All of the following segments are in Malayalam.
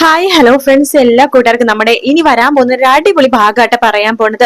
ഹായ് ഹലോ ഫ്രണ്ട്സ് എല്ലാ കൂട്ടുകാർക്കും നമ്മുടെ ഇനി വരാൻ പോകുന്ന ഒരു അടിപൊളി ഭാഗമായിട്ട് പറയാൻ പോണത്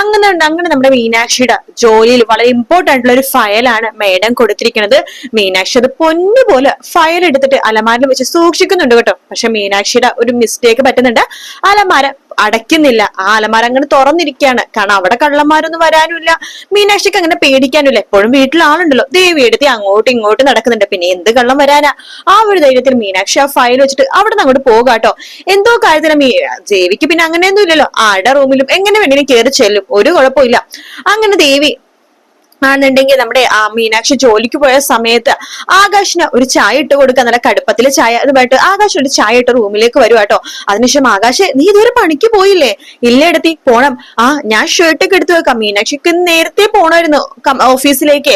അങ്ങനെ അങ്ങനെ നമ്മുടെ മീനാക്ഷിയുടെ ജോലിയിൽ വളരെ ഇമ്പോർട്ടന്റ് ആയിട്ടുള്ള ഒരു ഫയലാണ് മേഡം കൊടുത്തിരിക്കുന്നത്. മീനാക്ഷി അത് പൊന്നുപോലെ ഫയൽ എടുത്തിട്ട് അലമാരിൽ വെച്ച് സൂക്ഷിക്കുന്നുണ്ട് കേട്ടോ. പക്ഷെ മീനാക്ഷിയുടെ ഒരു മിസ്റ്റേക്ക് പറ്റുന്നുണ്ട്. അലമാര അടയ്ക്കുന്നില്ല. ആ അലമാര അങ്ങനെ തുറന്നിരിക്കുകയാണ്. കാരണം അവിടെ കള്ളന്മാരൊന്നും വരാനുമില്ല. മീനാക്ഷിക്ക് അങ്ങനെ പേടിക്കാനുമില്ല. എപ്പോഴും വീട്ടിൽ ആളുണ്ടല്ലോ. ദേവി എടുത്തി അങ്ങോട്ടും ഇങ്ങോട്ടും നടക്കുന്നുണ്ട്. പിന്നെ എന്ത് കള്ളം വരാനാ? ആ ഒരു ധൈര്യത്തിൽ മീനാക്ഷി ആ ഫയൽ വെച്ചിട്ട് അവിടെ നിന്ന് അങ്ങോട്ട് പോകാട്ടോ എന്തോ കാര്യത്തിന് മീ ദേവിക്ക് പിന്നെ അങ്ങനെയൊന്നും ഇല്ലല്ലോ. ആടെ റൂമിലും എങ്ങനെ വേണമെങ്കിലും കയറി ചെല്ലും. ഒരു കുഴപ്പമില്ല അങ്ങനെ ദേവി ആണെന്നുണ്ടെങ്കിൽ നമ്മുടെ ആ മീനാക്ഷി ജോലിക്ക് പോയ സമയത്ത് ആകാശിന് ഒരു ചായ ഇട്ട് കൊടുക്കുക നല്ല കടുപ്പത്തിലെ ചായ അതുമായിട്ട് ആകാശ് ഒരു ചായ ഇട്ട് റൂമിലേക്ക് വരും കേട്ടോ. അതിനുശേഷം ആകാശ് നീ ഇതുവരെ പണിക്ക് പോയില്ലേ? ഇല്ല എടുത്തി പോണം. ആ ഞാൻ ഷർട്ടൊക്കെ എടുത്തു വെക്കാം. മീനാക്ഷിക്ക് നേരത്തെ പോണായിരുന്നു ഓഫീസിലേക്ക്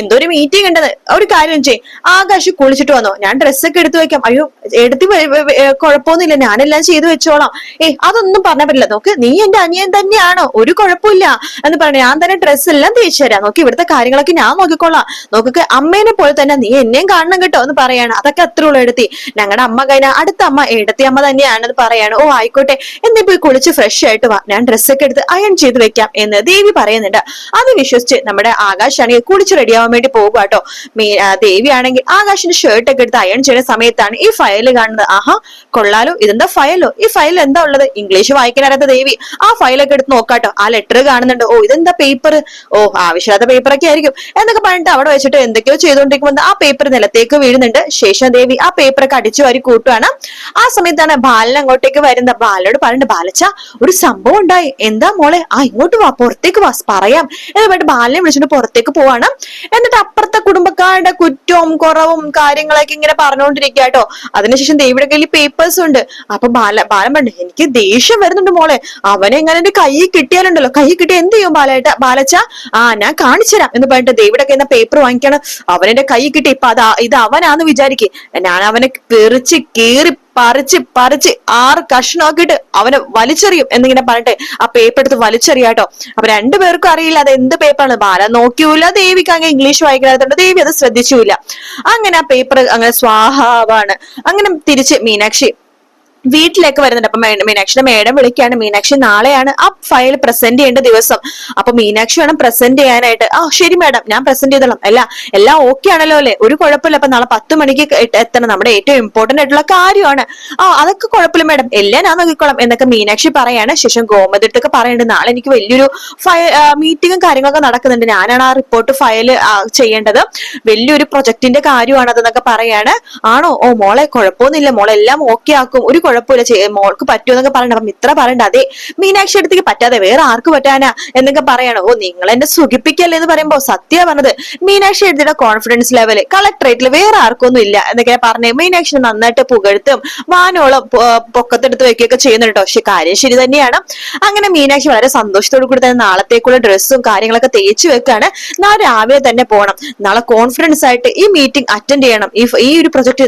എന്തോ ഒരു മീറ്റിംഗ് ഉണ്ടെന്ന് ഒരു കാര്യം ചെയ് ആകാശ് കുളിച്ചിട്ട് വന്നോ. ഞാൻ ഡ്രസ്സൊക്കെ എടുത്തു വെക്കാം. അയ്യോ എടുത്തി കുഴപ്പമൊന്നുമില്ല ഞാനെല്ലാം ചെയ്തു വെച്ചോളാം. ഏ അതൊന്നും പറഞ്ഞ പറ്റില്ല. നോക്ക് നീ എന്റെ അനിയൻ തന്നെയാണോ ഒരു കുഴപ്പമില്ല. എന്ന് പറഞ്ഞു ഞാൻ തന്നെ ഡ്രസ്സ് എല്ലാം തേച്ചു തരാം നോക്കി ഇവിടുത്തെ കാര്യങ്ങളൊക്കെ ഞാൻ നോക്കിക്കൊള്ളാം നോക്കൊക്കെ അമ്മേനെ പോലെ തന്നെ നീ എന്നെയും കാണണം കേട്ടോ എന്ന് പറയാണ്. അതൊക്കെ അത്ര ഉള്ള എടുത്തി. ഞങ്ങളുടെ അമ്മ കഴിഞ്ഞ അടുത്ത അമ്മ എടുത്തി അമ്മ തന്നെയാണെന്ന് പറയാണ്. ഓ ആയിക്കോട്ടെ. എന്നീ പോയി കുളിച്ച് ഫ്രഷ് ആയിട്ട് വാ. ഞാൻ ഡ്രസ്സൊക്കെ എടുത്ത് അയൺ ചെയ്ത് വെക്കാം എന്ന് ദേവി പറയുന്നുണ്ട്. അത് വിശ്വസിച്ച് നമ്മുടെ ആകാശാണെങ്കിൽ കുളിച്ച് റെഡിയാവാൻ വേണ്ടി പോകുക കേട്ടോ ദേവി ആണെങ്കിൽ ആകാശിന്റെ ഷർട്ട് ഒക്കെ എടുത്ത് അയൺ ചെയ്യുന്ന സമയത്താണ് ഈ ഫയൽ കാണുന്നത്. ആഹാ കൊള്ളാലോ. ഇതെന്താ ഫയലോ ഈ ഫയൽ എന്താ ഉള്ളത്? ഇംഗ്ലീഷ് വായിക്കാൻ അറിയാത്ത ദേവി. ആ ഫയലൊക്കെ എടുത്ത് നോക്കാട്ടോ ആ ലെറ്റർ കാണുന്നുണ്ട്. ഓ ഇതെന്താ പേപ്പർ ഓ ആവശ്യമില്ലാത്ത പേപ്പറൊക്കെ ആയിരിക്കും. എന്നൊക്കെ പറഞ്ഞിട്ട് അവിടെ വെച്ചിട്ട് എന്തൊക്കെയോ ചെയ്തുകൊണ്ടിരിക്കുമ്പോൾ ആ പേപ്പർ നിലത്തേക്ക് വീഴുന്നുണ്ട്. ശേഷദേവി ആ പേപ്പറൊക്കെ അടിച്ചു വാരി കൂട്ടുകയാണ് ആ സമയത്താണ് ബാലൻ അങ്ങോട്ടേക്ക് വരുന്നത്. ബാലനോട് പറഞ്ഞിട്ട് ബാലച്ച ഒരു സംഭവം ഉണ്ടായി. എന്താ മോളെ? ആ ഇങ്ങോട്ട് വാ പുറത്തേക്ക് വാ പറയാം. എന്ന് പറഞ്ഞിട്ട് ബാലനെ വിളിച്ചിട്ട് പുറത്തേക്ക് പോവാണ്. എന്നിട്ട് അപ്പുറത്തെ കുടുംബക്കാരുടെ കുറ്റവും കുറവും കാര്യങ്ങളൊക്കെ ഇങ്ങനെ പറഞ്ഞുകൊണ്ടിരിക്കുക കേട്ടോ. അതിനുശേഷം ദേവിയുടെ കയ്യിൽ പേപ്പേഴ്സ് ഉണ്ട്. അപ്പൊ ബാല ബാലൻ പറഞ്ഞു എനിക്ക് ദേഷ്യം വരുന്നുണ്ട് മോളെ. അവനെ എങ്ങനെ എന്റെ കൈ കിട്ടിയാലുണ്ടല്ലോ. കൈ കിട്ടിയ എന്ത് ചെയ്യും ബാലേട്ട ബാലച്ച? ആ ഞാൻ കാണിച്ചുതരാം എന്ന് പറഞ്ഞിട്ട് ദേവിയുടെ കയ്യിൽ നിന്ന് പേപ്പർ വാങ്ങിക്കാണ്. അവനെന്റെ കൈ കിട്ടി. ഇപ്പൊ അത് ഇത് അവനാന്ന് വിചാരിക്കേ. ഞാൻ അവനെ പെറിച്ച് കീറി പറിച്ച് പറിച്ച് ആറ് കഷ്ണമാക്കിയിട്ട് അവനെ വലിച്ചെറിയും എന്നിങ്ങനെ പറഞ്ഞിട്ട് ആ പേപ്പർ എടുത്ത് വലിച്ചെറിയാട്ടോ അപ്പൊ രണ്ടുപേർക്കും അറിയില്ല അത് എന്ത് പേപ്പറാണ് ബാല നോക്കിയൂല ദേവിക്ക് അങ്ങനെ ഇംഗ്ലീഷ് വായിക്കാത്തതുകൊണ്ട് ദേവി അത് ശ്രദ്ധിച്ചില്ല. അങ്ങനെ ആ പേപ്പർ അങ്ങനെ സ്വാഹാവാണ്. അങ്ങനെ തിരിച്ച് മീനാക്ഷി വീട്ടിലേക്ക് വരുന്നുണ്ട്. അപ്പൊ മീനാക്ഷിയുടെ മേഡം വിളിക്കുകയാണ്. മീനാക്ഷി നാളെയാണ് ആ ഫയൽ പ്രസന്റ് ചെയ്യേണ്ട ദിവസം. അപ്പൊ മീനാക്ഷി വേണം പ്രസന്റ് ചെയ്യാനായിട്ട്. ആ ശരി മേഡം ഞാൻ പ്രസന്റ് ചെയ്തോളാം. അല്ല എല്ലാം ഓക്കെ ആണല്ലോ അല്ലെ? ഒരു കുഴപ്പമില്ല. അപ്പൊ നാളെ പത്ത് മണിക്ക് എത്തണം. നമ്മുടെ ഏറ്റവും ഇമ്പോർട്ടന്റ് ആയിട്ടുള്ള കാര്യമാണ്. ആ അതൊക്കെ കുഴപ്പമില്ല മേഡം. എല്ലാം ഞാൻ നോക്കിക്കോളാം എന്നൊക്കെ മീനാക്ഷി പറയാണ്. ശേഷം ഗോമതിട്ടൊക്കെ പറയുന്നുണ്ട് നാളെ എനിക്ക് വലിയൊരു ഫയൽ മീറ്റിങ്ങും കാര്യങ്ങളൊക്കെ നടക്കുന്നുണ്ട്. ഞാനാണ് ആ റിപ്പോർട്ട് ഫയൽ ചെയ്യേണ്ടത്. വലിയൊരു പ്രൊജക്ടിന്റെ കാര്യമാണ് അതെന്നൊക്കെ പറയാണ്. ആണോ? ഓ മോളെ കുഴപ്പമൊന്നുമില്ല. മോളെ എല്ലാം ഓക്കെ ആക്കും. ഒരു കുഴപ്പമില്ല. മോൾക്ക് പറ്റുമെന്നൊക്കെ പറയണ്ട. അപ്പൊ മിത്ര പറയണ്ട. അതെ മീനാക്ഷി അടുത്തേക്ക് പറ്റാതെ വേറെ ആർക്ക് പറ്റാനാ എന്നൊക്കെ പറയാണ്. ഓ നിങ്ങൾ എന്നെ സുഖിപ്പിക്കല്ലേ എന്ന് പറയുമ്പോൾ സത്യ പറഞ്ഞത്. മീനാക്ഷി എഴുതിയുടെ കോൺഫിഡൻസ് ലെവൽ കളക്ടറേറ്റിൽ വേറെ ആർക്കൊന്നും ഇല്ല എന്നൊക്കെ പറഞ്ഞ്. മീനാക്ഷി നന്നായിട്ട് പുകഴ്ത്തും വാനോളം പൊക്കത്തെടുത്ത് വെക്കുകയൊക്കെ ചെയ്യുന്നുണ്ട് പക്ഷെ കാര്യം ശരി തന്നെയാണ്. അങ്ങനെ മീനാക്ഷി വളരെ സന്തോഷത്തോടു കൂടി തന്നെ നാളത്തേക്കുള്ള ഡ്രസ്സും കാര്യങ്ങളൊക്കെ തേച്ച് വെക്കാണ്. നാളെ രാവിലെ തന്നെ പോകണം നാളെ കോൺഫിഡൻസ് ആയിട്ട് ഈ മീറ്റിംഗ് അറ്റൻഡ് ചെയ്യണം. ഈ ഈ ഒരു പ്രൊജക്ട്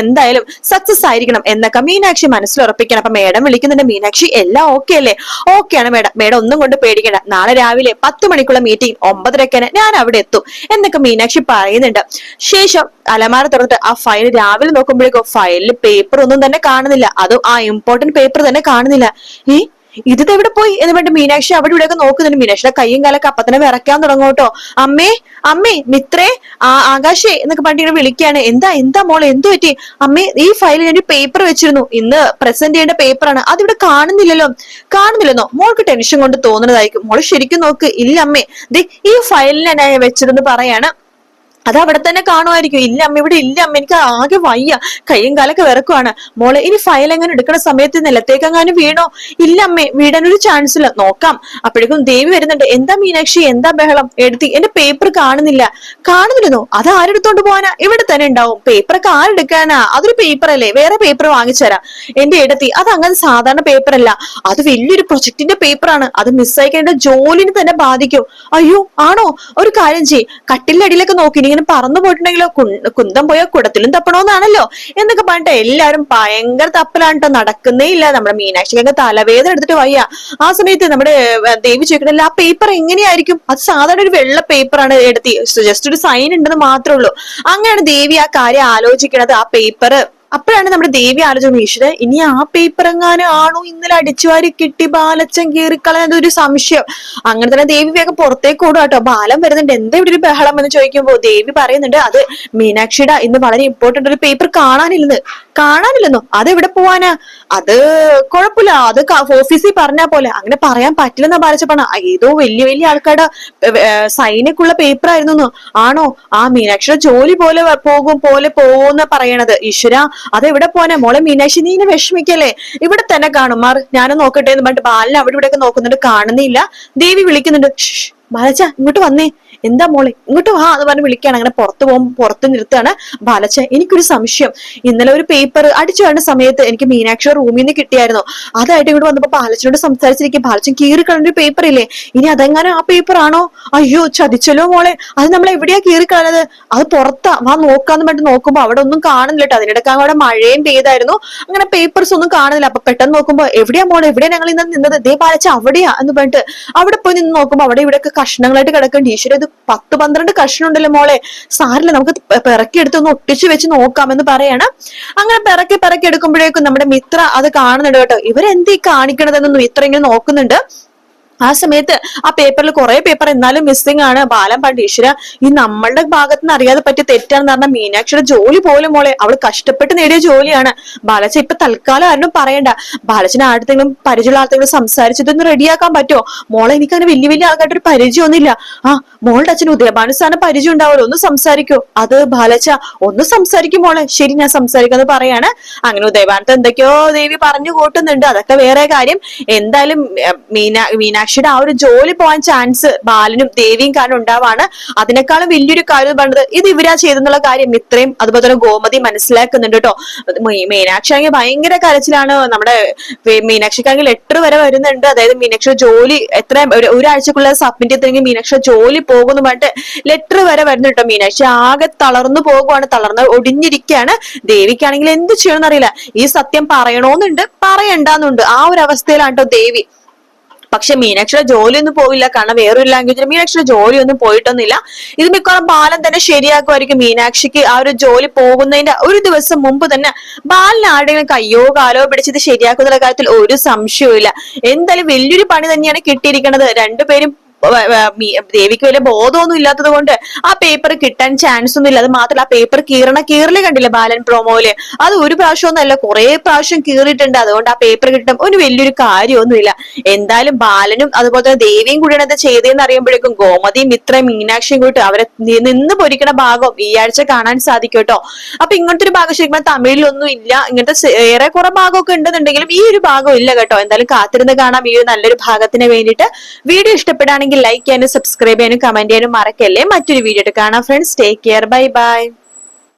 എന്തായാലും സക്സസ് ആയിരിക്കണം എന്നൊക്കെ മീനാക്ഷി മനസ്സിൽ ഉറപ്പിക്കണം അപ്പൊ മേഡം വിളിക്കുന്നുണ്ട് മീനാക്ഷി എല്ലാം ഓക്കെ അല്ലേ? ഓക്കെ ആണ് മേഡം. മേഡം ഒന്നും കൊണ്ട് പേടിക്കണ്ട. നാളെ രാവിലെ പത്ത് മണിക്കുള്ള മീറ്റിംഗ് ഒമ്പതരക്കാണ്. ഞാൻ അവിടെ എത്തും. എന്നൊക്കെ മീനാക്ഷി പറയുന്നുണ്ട്. ശേഷം അലമാര തുറന്നിട്ട് ആ ഫയൽ രാവിലെ നോക്കുമ്പോഴേക്കും ഫയലിൽ പേപ്പർ ഒന്നും തന്നെ കാണുന്നില്ല. അതും ആ ഇമ്പോർട്ടന്റ് പേപ്പർ തന്നെ കാണുന്നില്ല. ഏ? ഇത് എവിടെ പോയി എന്ന് പറഞ്ഞിട്ട് മീനാക്ഷി അവിടെ ഇവിടെയൊക്കെ നോക്കുന്നുണ്ട്. മീനാക്ഷിയുടെ കൈയും കാലൊക്കെ അപ്പൊ തന്നെ വിറയ്ക്കാൻ തുടങ്ങും കേട്ടോ. അമ്മേ അമ്മേ മിത്രേ ആ ആകാശേ എന്നൊക്കെ പറഞ്ഞിട്ട് വിളിക്കുകയാണ്. എന്താ എന്താ മോളെ എന്തു പറ്റി? അമ്മേ ഈ ഫയലിൽ ഞാൻ പേപ്പർ വെച്ചിരുന്നു. ഇന്ന് പ്രസന്റ് ചെയ്യേണ്ട പേപ്പറാണ് അതിവിടെ കാണുന്നില്ലല്ലോ. കാണുന്നില്ലെന്നോ? മോൾക്ക് ടെൻഷൻ കൊണ്ട് തോന്നുന്നതായിരിക്കും. മോൾ ശരിക്കും നോക്ക്. ഇല്ല അമ്മേ. ദേ ഈ ഫയലിൽ ഞാൻ വെച്ചിരുന്നു പറയാണ്. അത് അവിടെ തന്നെ കാണുമായിരിക്കും. ഇല്ല അമ്മ ഇവിടെ ഇല്ല അമ്മ എനിക്ക് ആകെ വയ്യ. കയ്യും കാലൊക്കെ വിറക്കുവാണ്. മോളെ ഇനി ഫയൽ എങ്ങനെ എടുക്കുന്ന സമയത്ത് നിലത്തേക്ക് എങ്ങാനും വീണോ? ഇല്ല അമ്മേ വീടാനൊരു ചാൻസ് ഇല്ല. നോക്കാം. അപ്പോഴേക്കും ദേവി വരുന്നുണ്ട്. എന്താ മീനാക്ഷി? എന്താ ബഹളം? എടുത്തി. എന്റെ പേപ്പർ കാണുന്നില്ല. കാണുന്നില്ലെന്നോ അത് ആരെടുത്തോണ്ട് പോവാനാ? ഇവിടെ തന്നെ ഉണ്ടാവും. പേപ്പറൊക്കെ ആരെടുക്കാനാ? അതൊരു പേപ്പർ അല്ലേ? വേറെ പേപ്പർ വാങ്ങിച്ചുതരാം എന്റെ എടുത്തി. അത് അങ്ങനെ സാധാരണ പേപ്പർ അല്ല. അത് വലിയൊരു പ്രൊജക്ടിന്റെ പേപ്പറാണ് അത് മിസ്സായിക്കാൻ എന്റെ ജോലിനെ തന്നെ ബാധിക്കും. അയ്യോ ആണോ? ഒരു കാര്യം ചെയ് കട്ടിലടിയിലൊക്കെ നോക്കിനി ഇങ്ങനെ പറന്നു പോയിട്ടുണ്ടെങ്കിലോ? കുന്തം പോയോ? കുടത്തിലും തപ്പണോന്നാണല്ലോ? എന്നൊക്കെ പറഞ്ഞിട്ട് എല്ലാവരും ഭയങ്കര തപ്പലാണ് കേട്ടോ നടക്കുന്നേ ഇല്ല. നമ്മുടെ മീനാക്ഷിക്കൊക്കെ തലവേദന എടുത്തിട്ട് വയ്യ. ആ സമയത്ത് നമ്മുടെ ദേവി ചോദിക്കണല്ലോ ആ പേപ്പർ എങ്ങനെയായിരിക്കും? അത് സാധാരണ ഒരു വെള്ള പേപ്പറാണ് എടുത്തി ജസ്റ്റ് ഒരു സൈൻ ഉണ്ടെന്ന് മാത്രമേ ഉള്ളൂ. അങ്ങനെയാണ് ദേവി ആ കാര്യം ആലോചിക്കണത്. ആ പേപ്പർ അപ്പോഴാണ് നമ്മുടെ ദേവി ആലോചന ഇനി ആ പേപ്പർ എങ്ങാനും ആണോ ഇന്നലെ അടിച്ചുവാരി കിട്ടി ബാലച്ചൻ കീറിക്കളയുന്ന ഒരു സംശയം. അങ്ങനെ തന്നെ ദേവി വേഗം പുറത്തേക്ക് ഓടുക കേട്ടോ ബാലം വരുന്നുണ്ട്. എന്താ ഇവിടെ ഒരു ബഹളം എന്ന് ചോദിക്കുമ്പോൾ ദേവി പറയുന്നുണ്ട് അത് മീനാക്ഷിയുടെ ഇന്ന് വളരെ ഇമ്പോർട്ടന്റ് ഒരു പേപ്പർ കാണാനില്ലെന്ന്. കാണാനില്ലെന്നോ? അത് എവിടെ പോവാനാ? അത് കുഴപ്പമില്ല. അത് ഓഫീസിൽ പറഞ്ഞ പോലെ. അങ്ങനെ പറയാൻ പറ്റില്ലെന്നാ ബാലച്ചപ്പണ ഏതോ വലിയ വലിയ ആൾക്കാരുടെ സൈനക്കുള്ള പേപ്പർ ആയിരുന്നു ആണോ? ആ മീനാക്ഷിയുടെ ജോലി പോലെ പോകും പോലെ പോകുന്ന പറയണത്. ഈശ്വര അത് എവിടെ പോവാനാ? മോളെ മീനാക്ഷി നീ വിഷമിക്കല്ലേ? ഇവിടെ തന്നെ കാണുമാർ ഞാനും നോക്കട്ടെ എന്ന് പറഞ്ഞിട്ട് ബാലിനെ അവിടെ ഇവിടെ ഒക്കെ നോക്കുന്നുണ്ട്. കാണുന്നില്ല. ദേവി വിളിക്കുന്നുണ്ട്. "ഷ്ഷ്, ബാലച്ച ഇങ്ങോട്ട് വന്നേ. എന്താ മോളെ? ഇങ്ങോട്ട് വാ എന്ന് പറഞ്ഞ് വിളിക്കാണ് അങ്ങനെ പുറത്ത് പോകുമ്പോൾ പുറത്ത് നിർത്തുകയാണ് ബാലച്ച. എനിക്കൊരു സംശയം. ഇന്നലെ ഒരു പേപ്പർ അടിച്ചു വേണ്ട സമയത്ത് എനിക്ക് മീനാക്ഷി റൂമിൽ നിന്ന് കിട്ടിയായിരുന്നു. അതായിട്ട് ഇങ്ങോട്ട് വന്നപ്പോൾ ബാലച്ചനോട് സംസാരിച്ചിരിക്കും ബാലച്ചൻ കീറി കളഞ്ഞൊരു പേപ്പർ ഇല്ലേ? ഇനി അതെങ്ങനെ ആ പേപ്പർ ആണോ? അയ്യോ ചതിച്ചല്ലോ മോളെ. അത് നമ്മൾ എവിടെയാ കീറി കളഞ്ഞത്? അത് പുറത്താ. വാ നോക്കാന്ന് പറഞ്ഞിട്ട് നോക്കുമ്പോൾ അവിടെ ഒന്നും കാണുന്നില്ല കേട്ടോ അതിനിടയ്ക്ക് അവിടെ മഴയും പെയ്തായിരുന്നു. അങ്ങനെ പേപ്പേഴ്സ് ഒന്നും കാണുന്നില്ല. അപ്പൊ പെട്ടെന്ന് നോക്കുമ്പോൾ എവിടെയാ മോളെ? എവിടെയാ ഞങ്ങൾ ഇന്ന് നിന്നത്? ദേ ബാലച്ച അവിടെയാ എന്ന് പറഞ്ഞിട്ട് അവിടെ പോയി നിന്ന് നോക്കുമ്പോൾ അവിടെ ഇവിടെയൊക്കെ കഷ്ണങ്ങളായിട്ട് കിടക്കുന്നുണ്ട് ഈശ്വര ഇത് പത്ത് പന്ത്രണ്ട് കഷ്ണം ഉണ്ടല്ലോ മോളെ. സാറിൽ നമുക്ക് പിറക്കിയെടുത്ത് ഒന്ന് ഒട്ടിച്ചു വെച്ച് നോക്കാമെന്ന് പറയാണ്. അങ്ങനെ പിറക്കി പിറക്കി എടുക്കുമ്പോഴേക്കും നമ്മുടെ മിത്ര അത് കാണുന്നുണ്ട് കേട്ടോ. ഇവരെന്തീ കാണിക്കണതെന്നൊന്നും ഇത്ര ഇങ്ങനെ നോക്കുന്നുണ്ട്. ആ സമയത്ത് ആ പേപ്പറിൽ കുറെ പേപ്പർ എന്നാലും മിസ്സിംഗ് ആണ്. ബാലൻ പണ്ട് ഈശ്വര ഈ നമ്മളുടെ ഭാഗത്ത് നിന്ന് അറിയാതെ പറ്റിയ തെറ്റാണെന്ന് പറഞ്ഞാൽ മീനാക്ഷിയുടെ ജോലി പോലും മോളെ അവൾ കഷ്ടപ്പെട്ട് നേടിയ ജോലിയാണ്. ബാലച്ച ഇപ്പൊ തൽക്കാലം ആരും പറയണ്ട. ബാലച്ചന് ആരുടെങ്കിലും പരിചയമുള്ള ആൾക്കെങ്കിലും സംസാരിച്ചിട്ടൊന്ന് റെഡിയാക്കാൻ പറ്റുമോ മോളെ എനിക്ക് അങ്ങനെ വലിയ വലിയ ആൾക്കാരുടെ ഒരു പരിചയമൊന്നുമില്ല ആ മോളുടെ അച്ഛന് ഉദയഭാനു സാറിന് പരിചയം ഉണ്ടാവുമല്ലോ ഒന്ന് സംസാരിക്കോ. അത് ബാലച്ച ഒന്ന് സംസാരിക്കും മോളെ. ശരി ഞാൻ സംസാരിക്കാന്ന് പറയാണ്. അങ്ങനെ ഉദയഭാനത്ത് എന്തൊക്കെയോ ദേവി പറഞ്ഞു കൂട്ടുന്നുണ്ട്. അതൊക്കെ വേറെ കാര്യം. എന്തായാലും മീനാ മീനാ മീനാക്ഷിയുടെ ആ ഒരു ജോലി പോകാൻ ചാൻസ് ബാലനും ദേവിയും കാരണം ഉണ്ടാവാണ്. അതിനേക്കാളും വലിയൊരു കാര്യം പറഞ്ഞത് ഇത് ഇവരാ ചെയ്തെന്നുള്ള കാര്യം ഇത്രയും അതുപോലെ തന്നെ ഗോമതി മനസ്സിലാക്കുന്നുണ്ട് കേട്ടോ. മീനാക്ഷി ആണെങ്കിൽ ഭയങ്കര കരച്ചിലാണ്. നമ്മുടെ മീനാക്ഷിക്കാണെങ്കിൽ ലെറ്റർ വരെ വരുന്നുണ്ട്. അതായത് മീനാക്ഷി ജോലി എത്ര ഒരു- ഒരാഴ്ചക്കുള്ള സബ്മിറ്റ് ചെയ്തെങ്കിൽ മീനാക്ഷി ജോലി പോകുന്നു പറഞ്ഞിട്ട് ലെറ്റർ വരെ വരുന്നുണ്ട് കേട്ടോ മീനാക്ഷി. ആകെ തളർന്നു പോകുവാണ് തളർന്ന് ഒടിഞ്ഞിരിക്കുകയാണ്. ദേവിക്കാണെങ്കിൽ എന്ത് ചെയ്യണമെന്നറിയില്ല ഈ സത്യം പറയണോന്നുണ്ട് പറയണ്ടെന്നുണ്ട്. ആ ഒരു അവസ്ഥയിലാണ് കേട്ടോ ദേവി. പക്ഷെ മീനാക്ഷിയുടെ ജോലിയൊന്നും പോയില്ല കാരണം വേറൊരു ലാംഗ്വേജിൽ മീനാക്ഷിയുടെ ജോലിയൊന്നും പോയിട്ടൊന്നുമില്ല. ഇത് മിക്കവാറും ബാലൻ തന്നെ ശരിയാക്കുമായിരിക്കും മീനാക്ഷിക്ക് ആ ഒരു ജോലി പോകുന്നതിന്റെ ഒരു ദിവസം മുമ്പ് തന്നെ ബാലിന് ആരുടെയും കയ്യോ കാലോ പിടിച്ച് ഇത് ശരിയാക്കുന്ന കാര്യത്തിൽ ഒരു സംശയവും എന്തായാലും വലിയൊരു പണി തന്നെയാണ് കിട്ടിയിരിക്കുന്നത്. രണ്ടുപേരും ദേവിക്ക് വലിയ ബോധമൊന്നും ഇല്ലാത്തത് കൊണ്ട് ആ പേപ്പർ കിട്ടാൻ ചാൻസ് ഒന്നും ഇല്ല. അത് മാത്രമല്ല ആ പേപ്പർ കീറണ കീറൽ കണ്ടില്ല ബാലൻ പ്രൊമോയിൽ അത് ഒരു പ്രാവശ്യം ഒന്നല്ല കുറെ പ്രാവശ്യം കീറിയിട്ടുണ്ട്. അതുകൊണ്ട് ആ പേപ്പർ കിട്ടും. ഒരു വലിയൊരു കാര്യമൊന്നുമില്ല. എന്തായാലും ബാലനും അതുപോലെ തന്നെ ദേവിയും കൂടിയാണ് ഇത് ചെയ്തതെന്ന് അറിയുമ്പോഴേക്കും ഗോമതിയും മിത്രയും മീനാക്ഷിയും കൂടി അവരെ നിന്ന് പൊരിക്കണ ഭാഗം ഈ ആഴ്ച കാണാൻ സാധിക്കും കേട്ടോ. അപ്പൊ ഇങ്ങനത്തെ ഒരു ഭാഗം ശരിക്കും തമിഴിലൊന്നും ഇല്ല. ഇങ്ങനത്തെ ഏറെ കുറെ ഭാഗമൊക്കെ ഉണ്ടെന്നുണ്ടെങ്കിലും ഈ ഒരു ഭാഗം ഇല്ല കേട്ടോ. എന്തായാലും കാത്തിരുന്ന് കാണാം. ഈ ഒരു നല്ലൊരു ഭാഗത്തിന് വേണ്ടിയിട്ട്. വീഡിയോ ഇഷ്ടപ്പെടുകയാണെങ്കിൽ ലൈക്ക് ചെയ്യാനും സബ്സ്ക്രൈബ് ചെയ്യാനും കമന്റ് ചെയ്യാനും മറക്കല്ലേ. മറ്റൊരു വീഡിയോ കാണാം friends take care bye bye